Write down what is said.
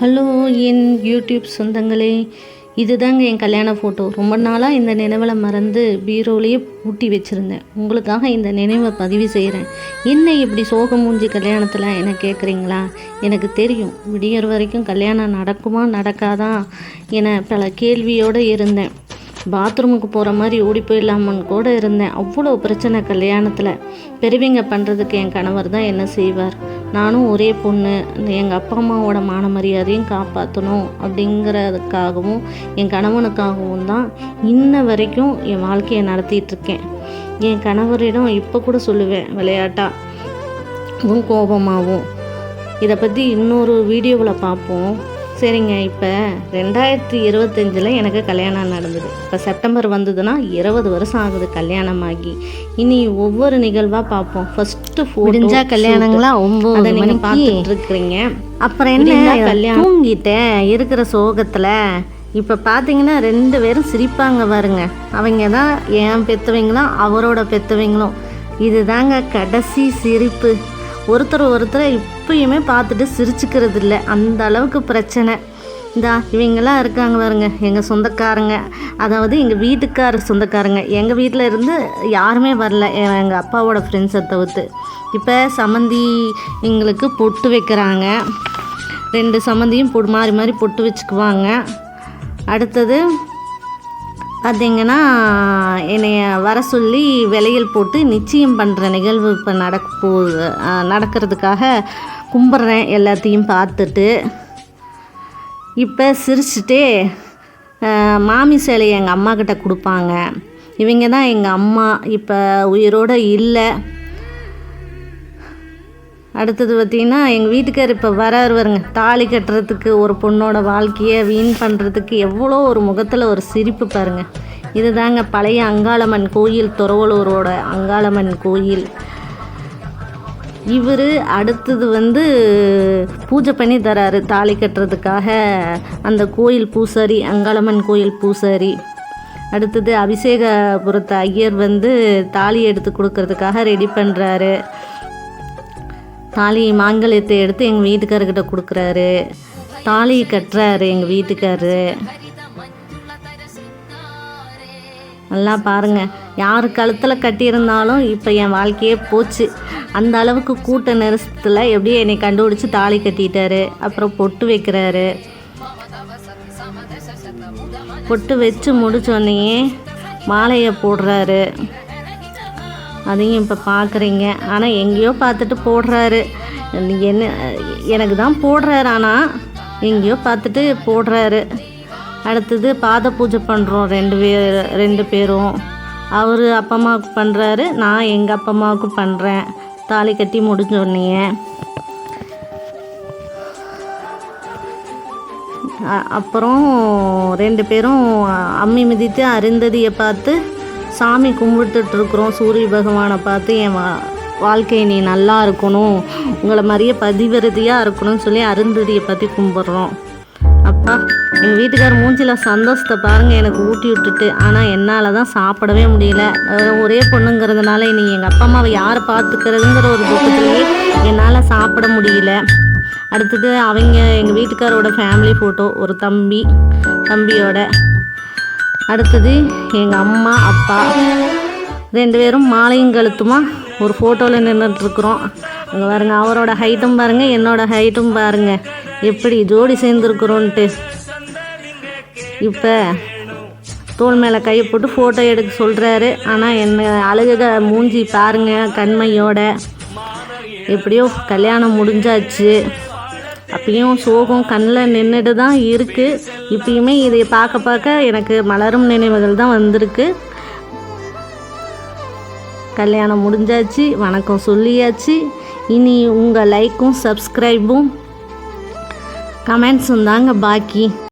Hello என் YouTube சொந்தங்களே. இதுதாங்க என் கல்யாண ஃபோட்டோ ரொம்ப நாளாக இந்த நினைவில் மறந்து பீரோலேயே பூட்டி வச்சுருந்தேன். உங்களுக்காக இந்த நினைவை பதிவு செய்கிறேன் என்ன இப்படி சோகம் மூஞ்சி கல்யாணத்தில் என்ன கேட்குறீங்களா எனக்கு தெரியும் விடியற வரைக்கும் கல்யாணம் நடக்குமா நடக்காதா என பல கேள்வியோடு இருந்தேன். பாத்ரூமுக்கு போகிற மாதிரி ஓடி போயிடலாமான்னு கூட இருந்தேன். அவ்வளோ பிரச்சனை கல்யாணத்தில். பெரியவங்க பண்ணுறதுக்கு என் கணவர் தான் என்ன செய்வார்? நானும் ஒரே பொண்ணு. எங்கள் அப்பா அம்மாவோட மான மரியாதையும் காப்பாற்றணும் அப்படிங்கிறதுக்காகவும் என் கணவனுக்காகவும் தான் இன்ன வரைக்கும் என் வாழ்க்கையை நடத்திட்டுருக்கேன் என் கணவரிடம் இப்போ கூட சொல்லுவேன் விளையாட்டாகவும் கோபமாகவும் இதை பற்றி இன்னொரு வீடியோவில் பார்ப்போம் சரிங்க இப்போ ரெண்டாயிரத்தி இருபத்தஞ்சில் எனக்கு கல்யாணம் நடந்தது. இப்போ செப்டம்பர் வந்ததுன்னா இருபது வருஷம் ஆகுது கல்யாணமாகி. இனி ஒவ்வொரு நிகழ்வாக பார்ப்போம் ஃபஸ்ட்டு முடிஞ்சா கல்யாணங்களா? ஒன்பது அதை நீங்கள் பார்த்துட்டு இருக்கிறீங்க அப்புறம் என்ன? கல்யாணம். தூங்கிட்டேன். இருக்கிற சோகத்தில். இப்போ பார்த்தீங்கன்னா ரெண்டு பேரும் சிரிப்பாங்க பாருங்க. அவங்க தான் என் பெற்றவங்களும் அவரோட பெற்றவங்களும் இதுதாங்க கடைசி சிரிப்பு. ஒருத்தர் ஒருத்தரை இப்பயுமே பார்த்துட்டு சிரிச்சுக்கிறது இல்லை அந்த அளவுக்கு பிரச்சனை. இந்தா இவங்கெல்லாம் இருக்காங்க பாருங்க. எங்கள் சொந்தக்காரங்க. அதாவது எங்கள் வீட்டுக்கார சொந்தக்காரங்க. எங்கள் வீட்டில் இருந்து யாருமே வரல. எங்கள் அப்பாவோட ஃப்ரெண்ட்ஸை தவிர்த்து. இப்போ சம்மந்தி எங்களுக்கு பொட்டு வைக்கிறாங்க. ரெண்டு சம்மந்தியும் பொ மாறி மாறி பொட்டு வச்சுக்குவாங்க. அடுத்தது பார்த்தீங்கன்னா என்னைய வர சொல்லி விலையில் போட்டு நிச்சயம் பண்ணுற நிகழ்வு இப்போ நடக்க போ நடக்கிறதுக்காக கும்பிட்றேன் எல்லாத்தையும் பார்த்துட்டு. இப்போ சிரிச்சுட்டே மாமி சேலையை எங்கள் அம்மா கிட்ட கொடுப்பாங்க. இவங்க தான் எங்கள் அம்மா. இப்போ உயிரோடு இல்லை. அடுத்தது பார்த்திங்கன்னா எங்கள் வீட்டுக்கார் இப்போ வராரு வருங்க தாலி கட்டுறதுக்கு ஒரு பொண்ணோட வாழ்க்கையை வீண் பண்ணுறதுக்கு எவ்வளோ ஒரு முகத்தில் ஒரு சிரிப்பு பாருங்க. இதுதாங்க பழைய அங்காளம்மன் கோயில் துறவலூரோட அங்காளம்மன் கோயில். இவர் அடுத்தது வந்து பூஜை பண்ணி தராரு தாலி கட்டுறதுக்காக. அந்த கோயில் பூசாரி அங்காளம்மன் கோயில் பூசாரி. அடுத்தது அபிஷேகபுரத்து ஐயர் வந்து தாலி எடுத்து கொடுக்கறதுக்காக ரெடி பண்ணுறாரு தாலி மாங்கல்யத்தை எடுத்து எங்கள் வீட்டுக்காரர்கிட்ட கொடுக்குறாரு. தாலி கட்டுறாரு எங்கள் வீட்டுக்காரரு நல்லா பாருங்கள் யார் கழுத்தில் கட்டியிருந்தாலும் இப்போ என் வாழ்க்கையே போச்சு. அந்த அளவுக்கு கூட்ட நெரிசத்தில் எப்படியும் என்னை கண்டுபிடிச்சி தாலி கட்டிட்டாரு. அப்புறம் பொட்டு வைக்கிறாரு. பொட்டு வச்சு முடிச்சோடனே மாலையை போடுறாரு. அதையும் இப்போ பார்க்குறீங்க ஆனால் எங்கேயோ பார்த்துட்டு போடுறாரு. என்ன எனக்கு தான் போடுறாரு. ஆனால் எங்கேயோ பார்த்துட்டு போடுறாரு. அடுத்தது பாத பூஜை பண்ணுறோம் ரெண்டு பேர் ரெண்டு பேரும். அவர் அப்பா அம்மாவுக்கு பண்ணுறாரு நான் எங்கள் அப்பா அம்மாவுக்கு பண்ணுறேன் தாலி கட்டி முடிஞ்சோடனே அப்புறம் ரெண்டு பேரும் அம்மி மிதித்து அருந்ததியை பார்த்து சாமி கும்பிட்டுட்டு இருக்கிறோம் சூரிய பகவானை பார்த்து என் வா வாழ்க்கை நீ நல்லா இருக்கணும். உங்களை மாதிரியே பதிவிரதியாக இருக்கணும்னு சொல்லி அருந்ததியை பற்றி கும்பிட்றோம். அப்பா எங்கள் வீட்டுக்கார் மூஞ்சில் சந்தோஷத்தை பாருங்கள் எனக்கு ஊட்டி விட்டுட்டு. ஆனால் என்னால் தான் சாப்பிடவே முடியல. ஒரே பொண்ணுங்கிறதுனால இனி எங்கள் அப்பா அம்மாவை யார் பார்த்துக்கிறதுங்கிற ஒரு துக்கத்துலேயே என்னால் சாப்பிட முடியல. அடுத்தது அவங்க எங்கள் வீட்டுக்காரோட ஃபேமிலி ஃபோட்டோ ஒரு தம்பி தம்பியோட அடுத்தது எங்கள் அம்மா அப்பா ரெண்டு பேரும் மாலையும் கழுத்துமா ஒரு ஃபோட்டோவில் நின்றுட்டுருக்குறோம் அங்கே பாருங்கள் அவரோட ஹைட்டும் பாருங்கள் என்னோடய ஹைட்டும் பாருங்கள் எப்படி ஜோடி சேர்ந்துருக்குறோன்ட்டு. இப்போ தோல் மேலே கையை போட்டு ஃபோட்டோ எடுக்க சொல்கிறாரு ஆனால் என்ன அழுக மூஞ்சி பாருங்கள் கண்மையோட. எப்படியோ கல்யாணம் முடிஞ்சாச்சு. அப்பயும் சோகம் கண்ணில் நின்றுட்டு தான் இருக்குது இப்பயுமே இதை பார்க்க பார்க்க எனக்கு மலரும் நினைவுகள் தான் வந்திருக்கு. கல்யாணம் முடிஞ்சாச்சு வணக்கம் சொல்லியாச்சு. இனி உங்கள் லைக்கும் சப்ஸ்கிரைபும் கமெண்ட்ஸும் தாங்க பாக்கி.